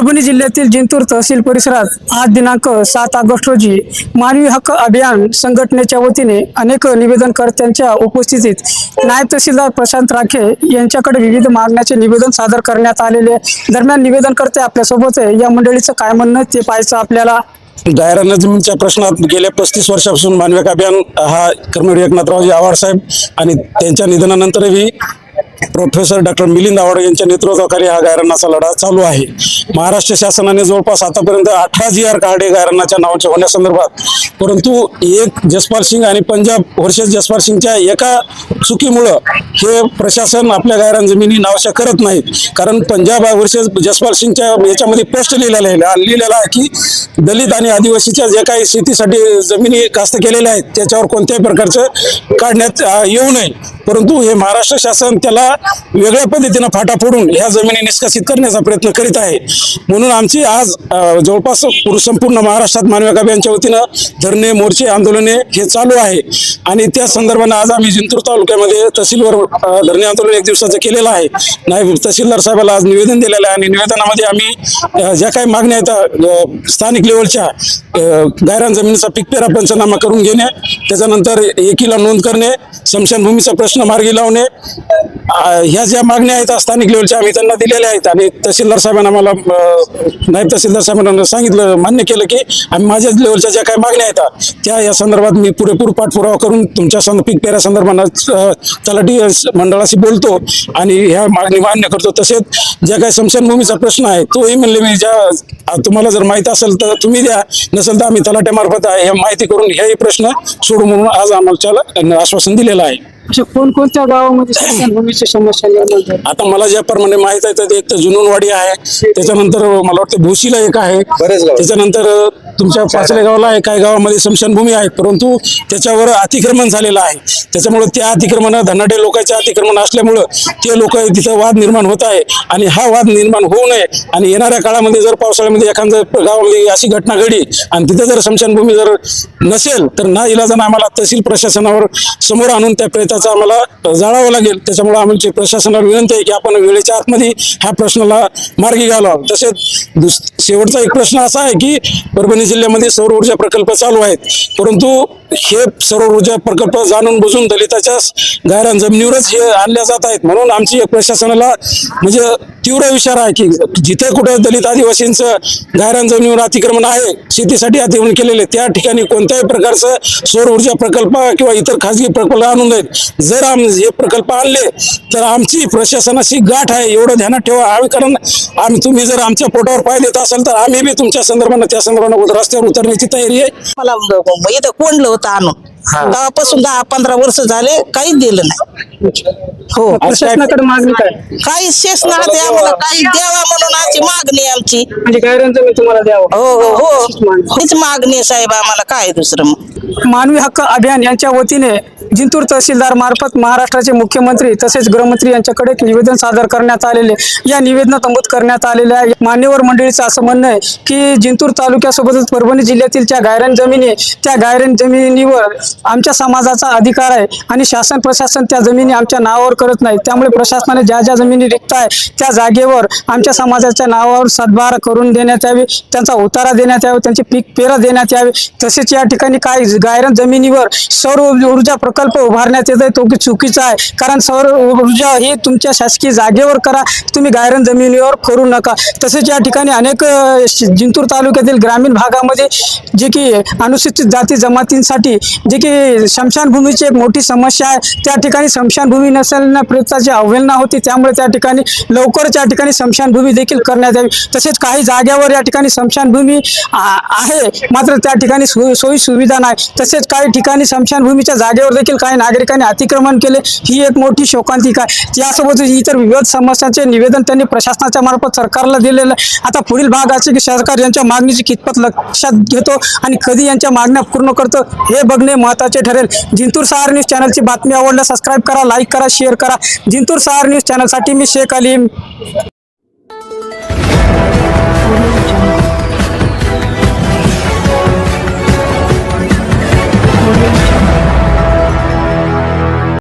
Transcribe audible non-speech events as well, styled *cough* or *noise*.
परभणी जिल्ह्यातील जिंतूर तहसील परिसरात आज दिनांक सात ऑगस्ट रोजी मानवी हक्क अभियान संघटनेच्या वतीने अनेक निवेदनकर्त्यांच्या उपस्थितीत नायब तहसीलदार प्रशांत राखे यांच्याकडे विविध मागण्याचे निवेदन सादर करण्यात आलेले आहे. दरम्यान निवेदनकर्ते आपल्यासोबत आहे या मंडळीचं काय म्हणणं ते पाहायचं आपल्याला दायराना जमीनच्या प्रश्नात गेल्या पस्तीस वर्षापासून मानवी अभियान हा कर्मवीर एकनाथरावजी आव्हाड साहेब आणि त्यांच्या निधनानंतरही प्रोफेसर डॉक्टर मिलिंद आव्हाड यांच्या नेतृत्वाखाली हा गायरानाचा लढा चालू आहे. महाराष्ट्र शासनाने जवळपास आतापर्यंत अठरा जी आर कार्डे गायरानाच्या नावाचे होण्यासंदर्भात परंतु एक जसपाल सिंग आणि पंजाब वर्षेस जसपाल सिंगच्या एका चुकीमुळं हे प्रशासन आपल्या गायरान जमिनी नावशा करत नाही कारण पंजाब वर्षेस जसपाल सिंगच्या याच्यामध्ये स्पष्ट लिहिलेलं आहे. लिहिलेलं आहे की दलित आणि आदिवासीच्या जे काही शेतीसाठी जमिनी कास्त केलेल्या आहेत त्याच्यावर कोणत्याही प्रकारचं काढण्यात येऊ नये. परंतु हे महाराष्ट्र शासन त्याला वेगळ्या पद्धतीनं फाटा फोडून ह्या जमिनी निष्कासित करण्याचा प्रयत्न करीत आहे. म्हणून आमची आज जवळपास संपूर्ण महाराष्ट्रात मानवी यांच्या वतीनं धरणे मोर्चे आंदोलने हे चालू आहे. आणि त्या संदर्भानं आज आम्ही जिंतूर तालुक्यामध्ये तहसीलवर धरणे आंदोलन एक दिवसाचं केलेलं आहे. नाही तहसीलदार साहेबाला आज निवेदन दिलेलं आहे आणि निवेदनामध्ये आम्ही ज्या काही मागण्या आहेत स्थानिक लेवलच्या गायरान जमिनीचा पिकपेरा पंचनामा करून घेणे त्याच्यानंतर एकीला नोंद करणे स्मशानभूमीचा प्रश्न मार्गी लावणे ह्या ज्या मागण्या आहेत स्थानिक लेवलच्या आम्ही त्यांना दिलेल्या आहेत. आणि तहसीलदार साहेबांना मला अं, नायब तहसीलदार साहेबांना सांगितलं मान्य केलं की आम्ही माझ्याच लेवलच्या ज्या काही मागण्या आहेत त्या या संदर्भात मी पुरेपूर पाठपुरावा करून तुमच्या संद पीक पेऱ्या संदर्भात त्याला तलाठी मंडळाशी बोलतो आणि ह्या मागणी मान्य करतो. तसेच ज्या काही स्मशानभूमीचा प्रश्न आहे तोही म्हणले मी ज्या तुम्हाला जर माहिती असेल तर तुम्ही द्या. नसेल तर आम्ही तलाट्यामार्फत आहे हे माहिती करून हेही प्रश्न सोडू म्हणून आज आम्हाला आश्वासन दिलेलं आहे. कोणकोणत्या गावामध्ये *clears throat* स्मशानभूमीची समस्या आता मला ज्याप्रमाणे माहीत आहे तर एक तर जुनूनवाडी आहे. त्याच्यानंतर मला वाटतं भोशीला एक आहे. त्याच्यानंतर तुमच्या पाचल्या गावाला आहे काही गावामध्ये स्मशानभूमी आहे परंतु त्याच्यावर अतिक्रमण झालेलं आहे. त्याच्यामुळे त्या अतिक्रमण धनाढ्य लोकांचे अतिक्रमण असल्यामुळं ते लोक तिथं वाद निर्माण होत आहे आणि हा वाद निर्माण होऊ नये. आणि येणाऱ्या काळामध्ये जर पावसाळ्यामध्ये एखाद्या गावामध्ये अशी घटना घडली आणि तिथं जर स्मशानभूमी जर नसेल तर ना इलाजानं आम्हाला तहसील प्रशासनावर समोर आणून त्या प्रयत्नाचा आम्हाला जाळावं लागेल. त्याच्यामुळे आमची प्रशासनाला विनंती आहे की आपण वेळेच्या आतमध्ये ह्या प्रश्नाला मार्गी घालावं तसेच दुस शेवटचा एक प्रश्न असा आहे की परभणी जिल्ह्यामध्ये सौर ऊर्जा प्रकल्प चालू आहेत. परंतु हे सौर ऊर्जा प्रकल्प जाणून बुजून दलिताच्या गायरान जमिनीवरच हे आणल्या जात आहेत. म्हणून आमची एक प्रशासनाला म्हणजे तीव्र इशारा आहे की जिथे कुठे दलित आदिवासींचं गायरान जमिनीवर अतिक्रमण आहे शेतीसाठी अतिक्रमण केलेले त्या ठिकाणी कोणत्याही प्रकारचं सौर ऊर्जा प्रकल्प किंवा इतर खाजगी प्रकल्प आणून नाहीत जर आम हे प्रकल्प आणले तर आमची प्रशासनाची गाठ आहे एवढं ध्यानात ठेवा. आम्ही कारण आम्ही तुम्ही जर आमच्या पोटावर पाय देत असाल तर आम्ही बी तुमच्या संदर्भानं त्या संदर्भानं रस्त्यावर उतरण्याची तयारी आहे. मला इथं कोंडलं होतं आणून. तेव्हापासून दहा पंधरा वर्ष झाले काहीच दिलं नाही. हो. प्रशासनाकडे मागणी काय? काही शेष नाही आम्हाला काही द्यावा म्हणून आमची मागणी आहे आमची. म्हणजे गायरान जमीन तुम्हाला द्यावं? हो हो हो. हीच मागणी. आहे साहेब आम्हाला काय दुसरं? मग मानवी हक्क अभियान यांच्या वतीने जिंतूर तहसीलदार मार्फत महाराष्ट्राचे मुख्यमंत्री तसेच गृहमंत्री यांच्याकडे एक निवेदन सादर करण्यात आलेले या निवेदनात नमूद करण्यात आलेल्या आहे. मान्यवर मंडळीचं असं म्हणणं आहे की जिंतूर तालुक्यासोबतच परभणी जिल्ह्यातील त्या गायरान जमिनी त्या गायरान जमिनीवर आमच्या समाजाचा अधिकार आहे आणि शासन प्रशासन त्या जमिनी आमच्या नावावर करत नाही. त्यामुळे प्रशासनाने ज्या ज्या जमिनी रिक्त आहे त्या जागेवर आमच्या समाजाच्या नावावर सद्भार करून देण्यात यावी त्यांचा उतारा देण्यात यावा त्यांची पीक पेरा देण्यात यावी. तसेच या ठिकाणी काही गायरान जमिनीवर सौर ऊर्जा प्रकल्प उभारण्यात येत आहे तो की चुकीचा आहे. कारण सौर ऊर्जा ही तुमच्या शासकीय जागेवर करा तुम्ही गायरन जमिनीवर करू नका. तसेच या ठिकाणी अनेक जिंतूर तालुक्यातील ग्रामीण भागामध्ये जे की अनुसूचित जाती जमातींसाठी जे की स्मशानभूमीची एक मोठी समस्या आहे. त्या ठिकाणी स्मशानभूमी नसल्याने प्रयत्नाची अवहेलना होती त्यामुळे त्या ठिकाणी लवकरच या ठिकाणी स्मशानभूमी देखील करण्यात यावी. तसेच काही जागेवर या ठिकाणी स्मशानभूमी आहे. मात्र त्या ठिकाणी सोयी सुविधा नाही. तसेच काही ठिकाणी स्मशानभूमीच्या जागेवर देखील काही नागरिकांनी अतिक्रमण केले. ही एक मोठी शोकांतिका आहे. यासोबतच इतर विविध समस्यांचे निवेदन त्यांनी प्रशासनाच्या मार्फत सरकारला दिलेलं आहे. आता पुढील भाग असे की सरकार यांच्या मागणीची कितपत लक्षात घेतो आणि कधी यांच्या मागण्या पूर्ण करतो हे बघणे महत्त्वाचे ठरेल. जिंतूर सहार न्यूज चॅनलची बातमी आवडल्यास सबस्क्राईब करा लाईक करा शेअर करा. जिंतूर सहार न्यूज चॅनलसाठी मी शेख अलीम.